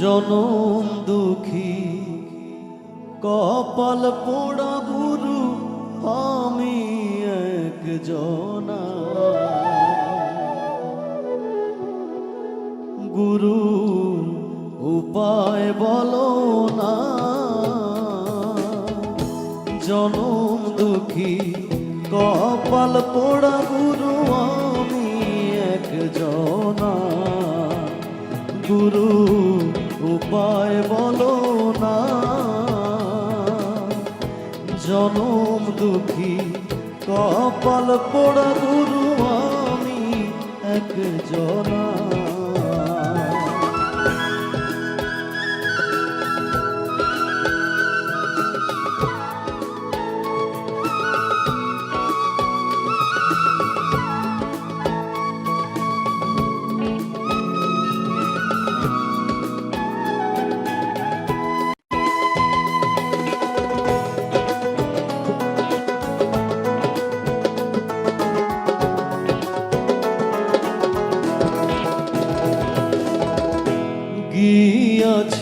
জনম দুঃখী, কপাল পোড়া গুরু, আমি এক জনা গুরু, উপায় বলো না। জনম দুঃখী, কপাল পোড়া গুরু, আমি এক জনা গুরু উপায় বলো না। জনম দুঃখী কপাল পোড়া গুরু আমি এক জনা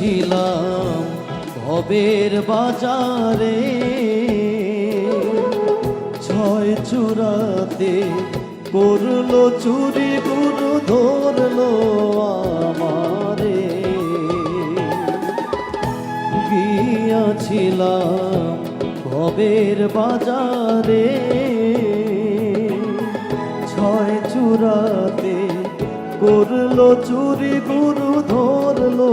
গিয়াছিলাম ভবের বাজারে। ছয় চূড়াতে করল চুরি গুরু ধরলো আমারে। গিয়াছিলাম ভবের বাজারে। ছয় চূড়াতে করল চুরি গুরু ধরলো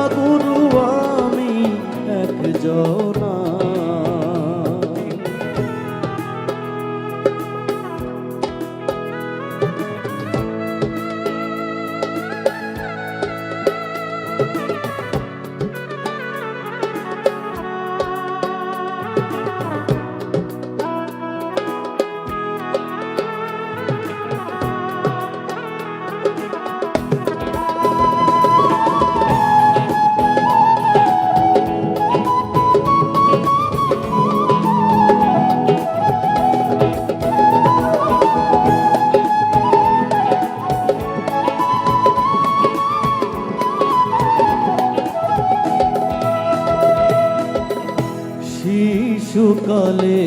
শিশুকালে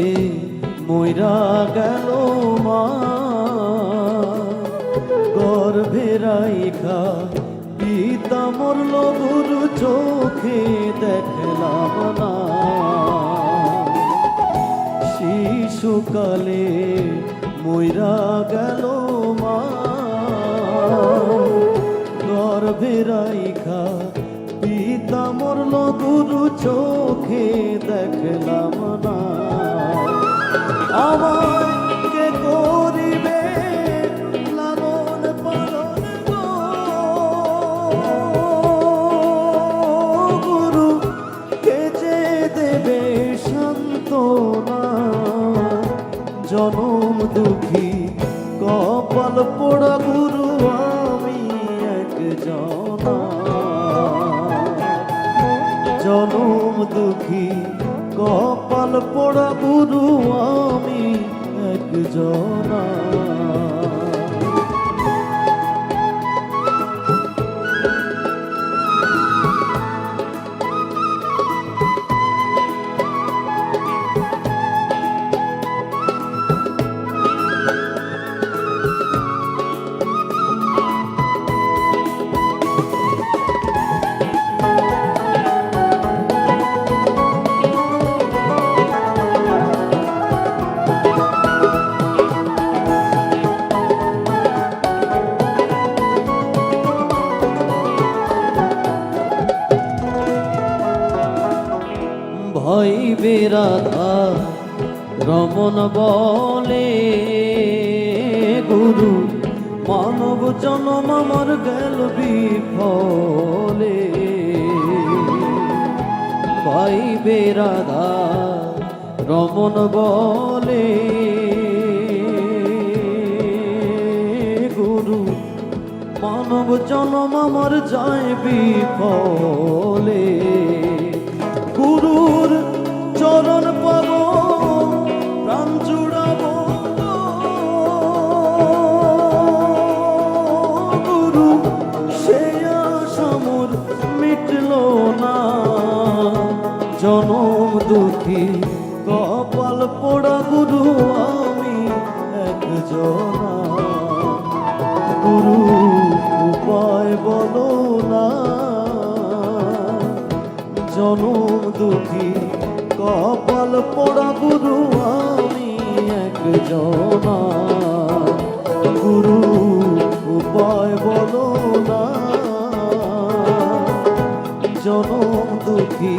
ময়রা গেল মা। গর্ভে রাইখা পিতা মরল গুরু চোখে দেখলাম না। শিশুকালে ময়রা গেল মা। জনম দুঃখী, কপাল পোড়া গুরু আমি এক জন জনম দুঃখী, কপাল পোড়া গুরু আমি এক ভয় রমন বলে, গুরু, মানব জনম আমার গেল বিফলে। পাইবে রাধা রমন বলে, গুরু, মানব জনম আমার যায় বিফলে। গুরুর চরণ পাব, প্রাণ জুড়াবো। গুরু, সে আশামুর মিটল না। জনম দুঃখী, কপাল পোড়া গুরু, আমি একজনা। গুরু, উপায় বলো না। জনম দুঃখী কপাল পোড়া গুরু আমি একজনা গুরু, উপায় বলো না। জনম দুঃখী,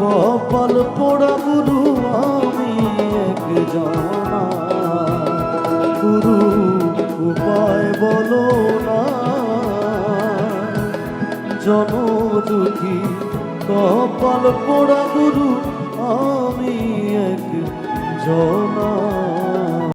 কপাল পোড়া গুরু আমি একজনা গুরু, উপায় বলো না। জনম দুঃখী, কপাল পোড়া গুরু আমি এক জনা